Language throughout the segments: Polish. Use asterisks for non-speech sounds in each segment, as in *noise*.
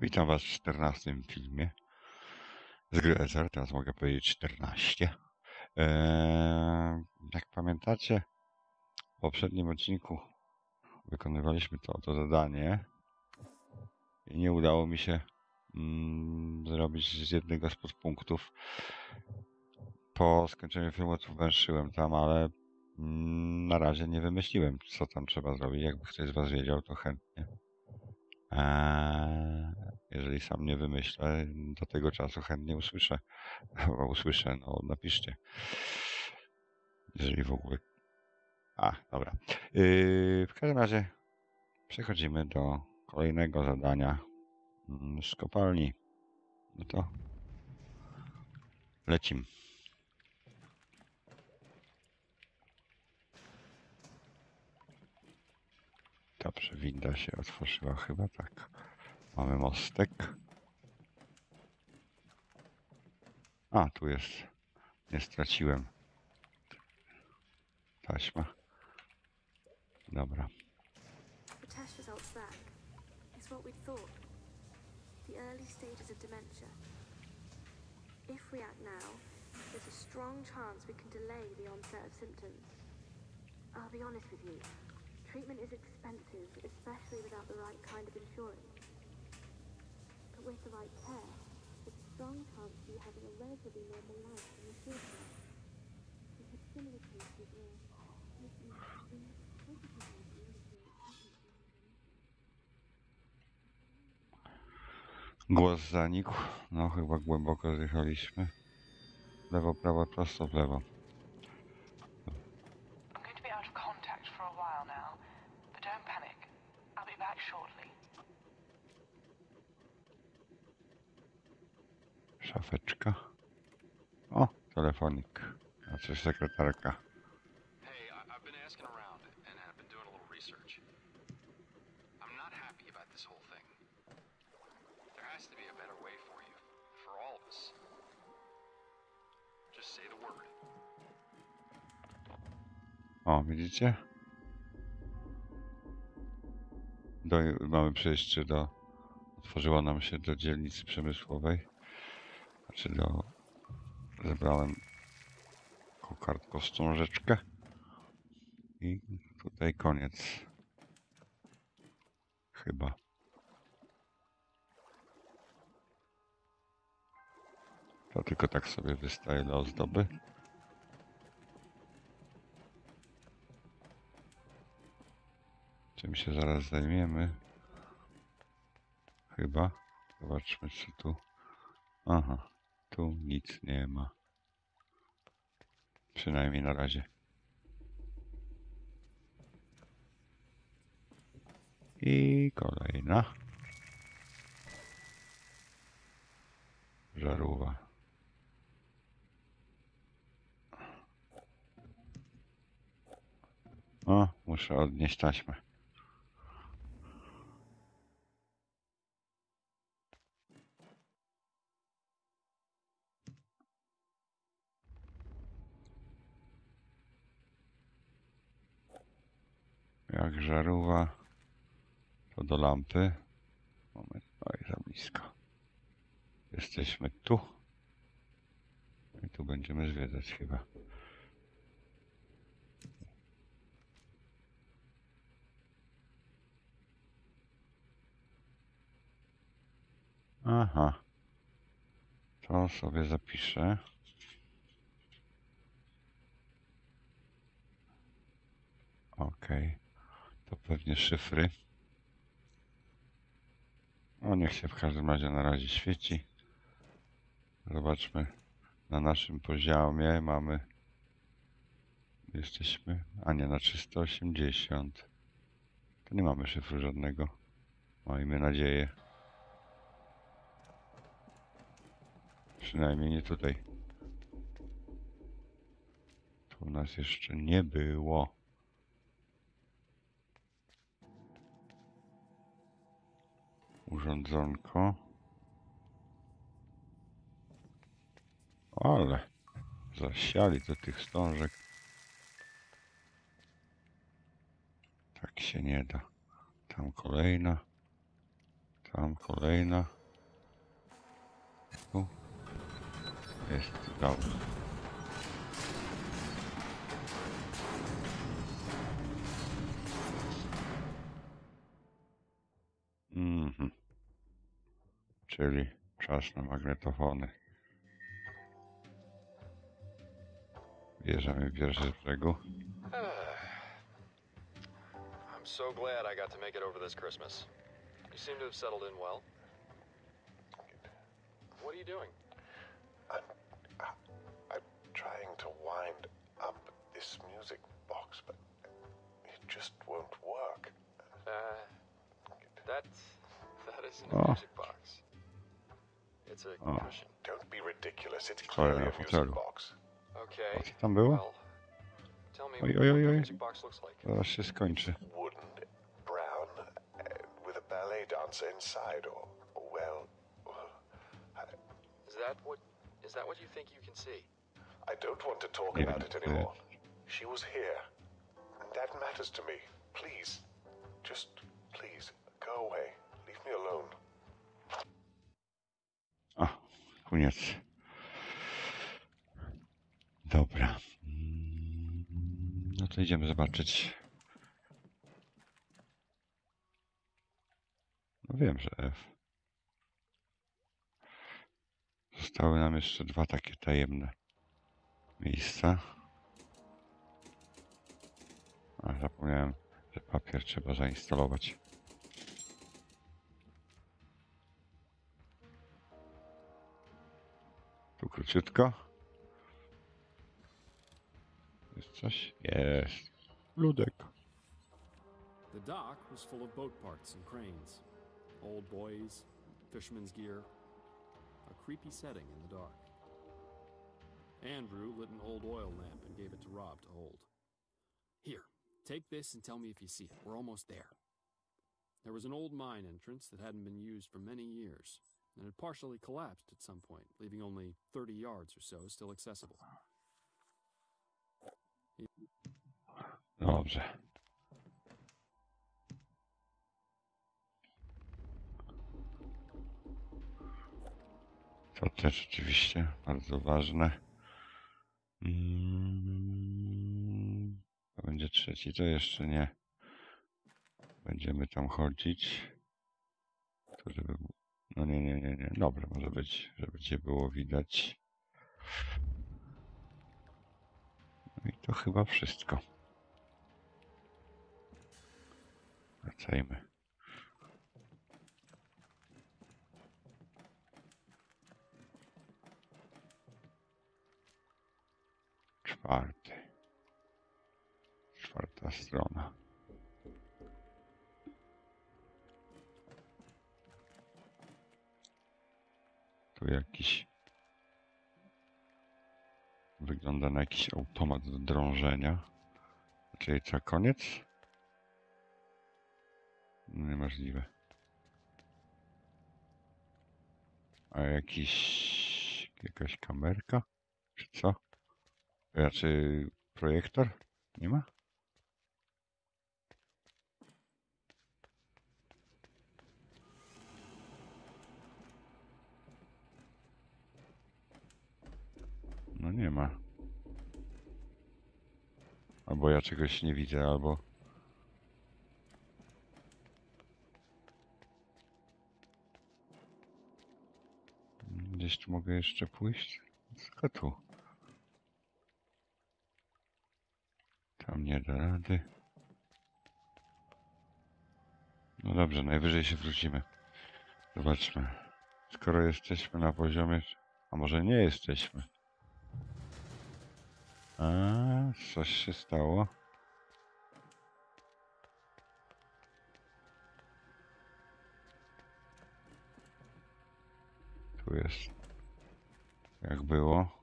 Witam Was w 14 filmie z gry Ezer, teraz mogę powiedzieć 14. Eee, jak pamiętacie, w poprzednim odcinku wykonywaliśmy to, to zadanie i nie udało mi się mm, zrobić z jednego z podpunktów. Po skończeniu filmu węszyłem tam, ale mm, na razie nie wymyśliłem, co tam trzeba zrobić. Jakby ktoś z Was wiedział, to chętnie. Eee, jeżeli sam nie wymyślę, do tego czasu chętnie usłyszę. *laughs* Albo usłyszę, no napiszcie. Jeżeli w ogóle. A, dobra. Yy, w każdym razie przechodzimy do kolejnego zadania mm, z kopalni. No to lecim. Dobrze, winda się otworzyła chyba tak. Mamy mostek. A, tu jest. Nie straciłem. Taśma. Dobra. If we act now, there's a strong chance we can delay the onset of symptoms. I'll be honest with you. Treatment is expensive, especially without the right kind. With care, there's a strong chance of you having a relatively normal life in the term. We had similar cases where Głos zanikł. No chyba głęboko zjechaliśmy. Lewo, prawo, prosto w lewo. Of us. Just say the word. O, widzicie? Do, mamy przejście do... Otworzyło nam się do dzielnicy przemysłowej. Znaczy do... Zebrałem kokardką wstążeczkę. I tutaj koniec. Chyba. To tylko tak sobie wystaje dla ozdoby. Czym się zaraz zajmiemy? Chyba. Zobaczmy, co tu. Aha, tu nic nie ma. Przynajmniej na razie. I kolejna. Żarówa. O, muszę odnieść taśmę. Jak żarówa, to do lampy. Moment, oj, za blisko. Jesteśmy tu. I tu będziemy zwiedzać chyba. Aha. To sobie zapiszę. Okej. To pewnie szyfry. O, niech się w każdym razie na razie świeci. Zobaczmy. Na naszym poziomie mamy... Jesteśmy... A nie, na 380. To nie mamy szyfru żadnego. Miejmy nadzieję. Przynajmniej nie tutaj. Tu nas jeszcze nie było. Urządzonko. Ale zasiali do tych stążek. Tak się nie da. Tam kolejna. Tam kolejna. Tu. Jest dobrze. Czyli czas na magnetofony. Bierzemy pierwszy z brzegu. *sighs* I'm so glad I got to make it over this Christmas. You seem to have settled in well. What are you doing? I'm trying to wind up this music box, but it just won't work. Uh, that that isn't Oh. a music box. It's a Oh. cushion. Don't be ridiculous. It's clearly a music box. Okay. Co tam było? Well, tell me Oj, what oj, oj, the oj. music box looks like. Zaraz się skończy. Wooden, brown, uh, with a ballet dancer inside, or, well, I, Is that what is that what you think you can see? I don't want to talk about it uh, anymore. She was here, and that matters to me. Please, just please, go away. Leave me alone. Koniec. Dobra. No to idziemy zobaczyć. No wiem, że F. Zostały nam jeszcze dwa takie tajemne miejsca. A zapomniałem, że papier trzeba zainstalować. Króciutko. Jest coś? Jest. Ludek. The dock was full of boat parts and cranes, old boys, fisherman's gear, a creepy setting in the dark. Andrew lit an old oil lamp and gave it to Rob to hold. Here, take this and tell me if you see it. We're almost there. There was an old mine entrance that hadn't been used for many years and had partially collapsed at some point, leaving only 30 yards or so still accessible. Dobrze. To też oczywiście bardzo ważne. Mm, To będzie trzeci, to jeszcze nie. Będziemy tam chodzić. To żeby... No nie, nie, nie, nie. Dobra, może być, żeby cię było widać. No i to chyba wszystko. Wracajmy. Czwarty. Czwarta strona. Jakiś wygląda na jakiś automat do drążenia. Czyli co, koniec? No, Niemożliwe. A jakiś... jakaś kamerka? Czy co? Raczej projektor? Nie ma? No nie ma. Albo ja czegoś nie widzę, albo... Gdzieś tu mogę jeszcze pójść? Tylko tu. Tam nie da rady. No dobrze, najwyżej się wrócimy. Zobaczmy. Skoro jesteśmy na poziomie... A może nie jesteśmy? A, coś się stało. Tu jest. Jak było.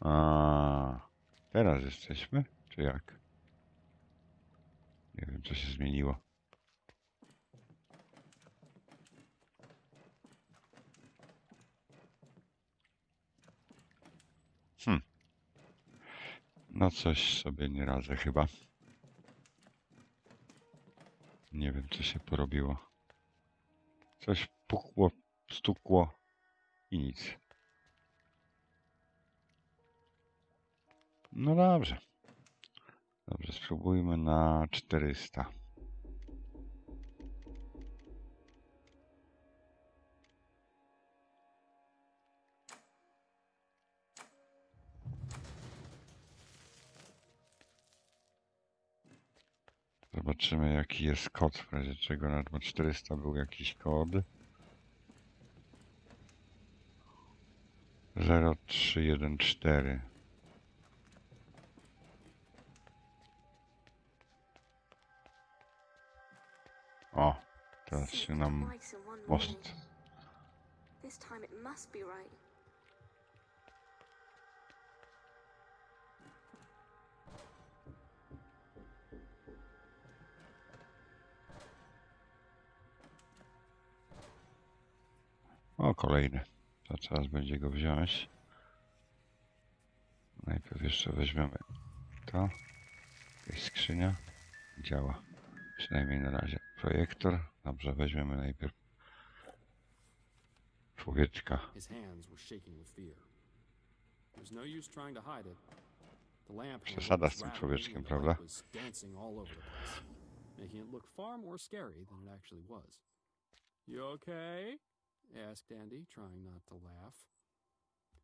A, teraz jesteśmy? Czy jak? Nie wiem, co się zmieniło. Hmm. No coś sobie nie radzę chyba. Nie wiem, co się porobiło. Coś pukło, stukło i nic. No dobrze. Dobrze, spróbujmy na 400. Zobaczymy jaki jest kod, w razie czego na 400 był jakiś kod. 0314 O, teraz się nam most. This time it must be right. Kolejny. To teraz będzie go wziąć. Najpierw jeszcze weźmiemy to. Jest skrzynia. Działa. Przynajmniej na razie. Projektor. Dobrze, weźmiemy najpierw człowieczka. No Przesada z tym człowieczkiem, prawda? making it look far more scary than it actually was. You okay? Asked Andy, trying not to laugh.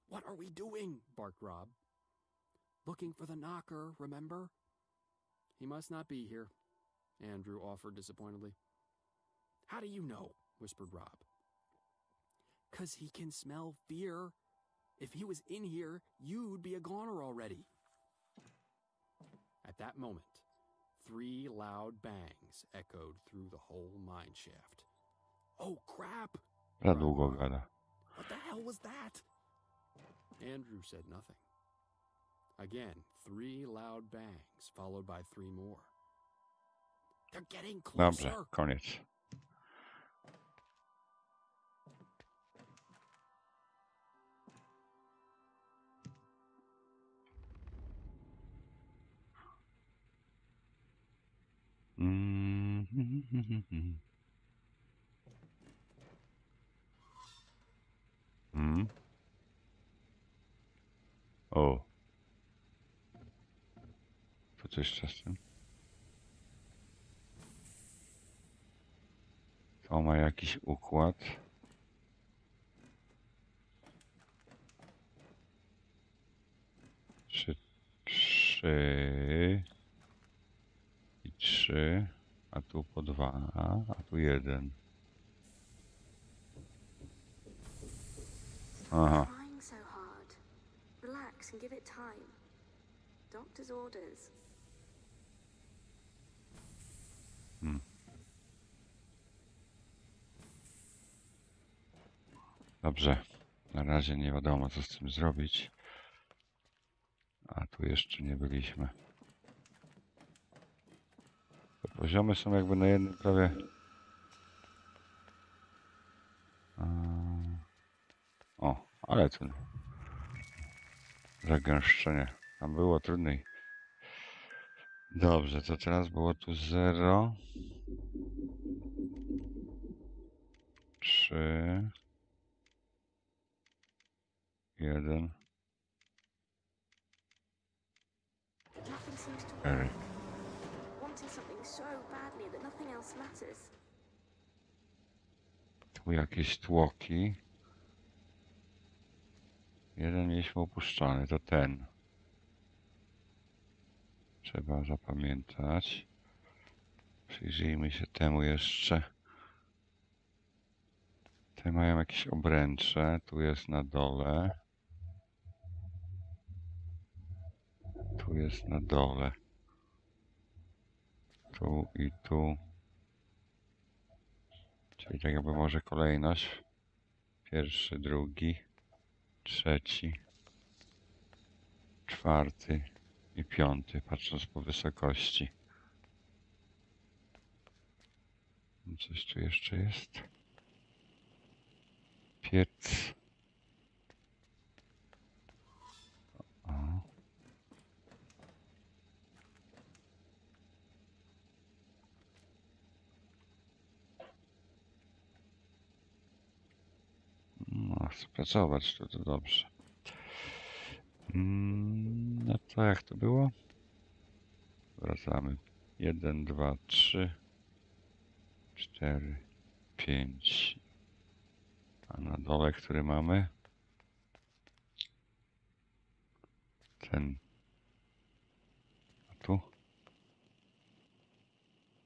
What are we doing? barked Rob. Looking for the knocker, remember? He must not be here, Andrew offered disappointedly. How do you know? whispered Rob. Cause he can smell fear. If he was in here, you'd be a goner already. At that moment, three loud bangs echoed through the whole mine shaft. Oh crap! Za długo gada. What the hell was that? Andrew said nothing. Again, three loud bangs, followed by three more. They're getting closer. Dobrze, koniec. Mm. O. To coś czasem. To ma jakiś układ. Trzy, trzy i trzy, a tu po dwa, a tu jeden. Aha. And give it time. Doctor's orders. Dobrze. Na razie nie wiadomo co z tym zrobić. A tu jeszcze nie byliśmy. Te poziomy są jakby na jednym prawie. O, ale tu zagęszczenie. Tam było trudniej. Dobrze, to teraz było tu 0 3 1 Nothing seems to Very. Jeden mieliśmy opuszczony, to ten. Trzeba zapamiętać. Przyjrzyjmy się temu jeszcze. Te mają jakieś obręcze. Tu jest na dole. Tu jest na dole. Tu i tu. Czyli tak jakby może kolejność. Pierwszy, drugi, trzeci, czwarty i piąty, patrząc po wysokości. Coś tu jeszcze jest. Piec. O. chcę pracować, to, to dobrze. Mm, no to jak to było? Wracamy. 1, 2, 3, 4, 5. A na dole, który mamy? Ten. A tu?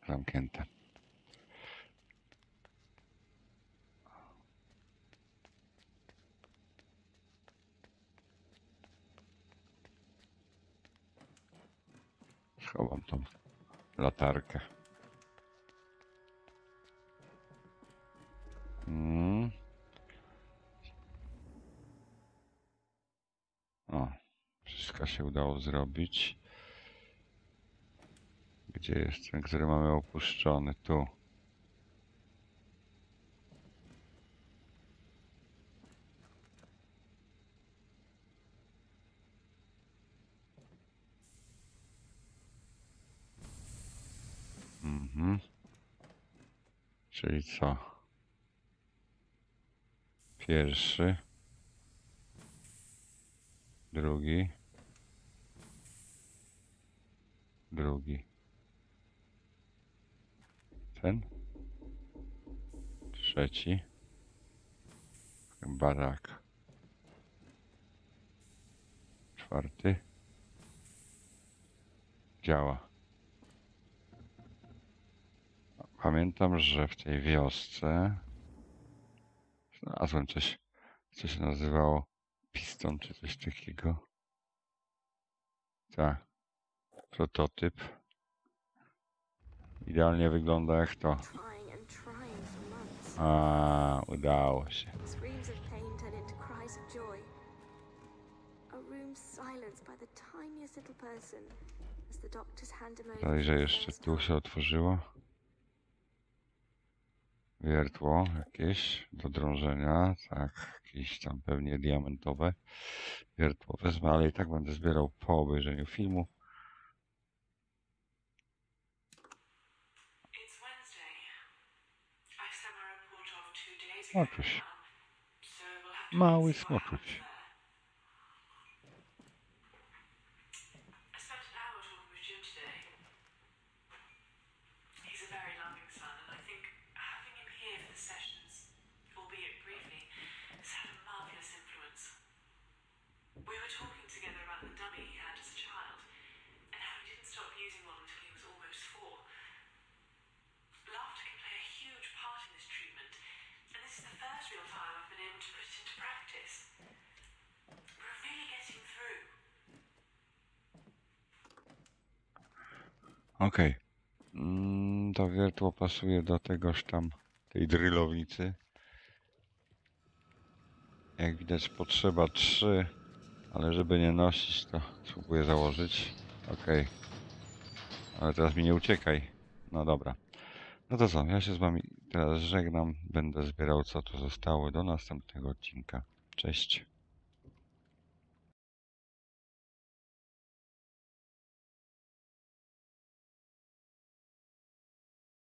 Zamknięte. Schowam tą latarkę. Mm. O, wszystko się udało zrobić. Gdzie jest ten, który mamy opuszczony? Tu. Czyli co? Pierwszy. Drugi. Drugi. Ten. Trzeci. Barak. Czwarty. Działa. Pamiętam, że w tej wiosce znalazłem coś, co się nazywało piston czy coś takiego. Tak. Prototyp. Idealnie wygląda jak to. A, udało się. The jeszcze tu się otworzyło. Wiertło jakieś do drążenia. Tak, jakieś tam pewnie diamentowe. Wiertło wezmę, ale i tak będę zbierał po obejrzeniu filmu. It's Wednesday. I Okej. Mm, to wiertło pasuje do tegoż tam, tej drylownicy. Jak widać potrzeba trzy, ale żeby nie nosić to spróbuję założyć. Okej. Ale teraz mi nie uciekaj. No dobra. No to co, ja się z wami teraz żegnam. Będę zbierał co tu zostało do następnego odcinka. Cześć.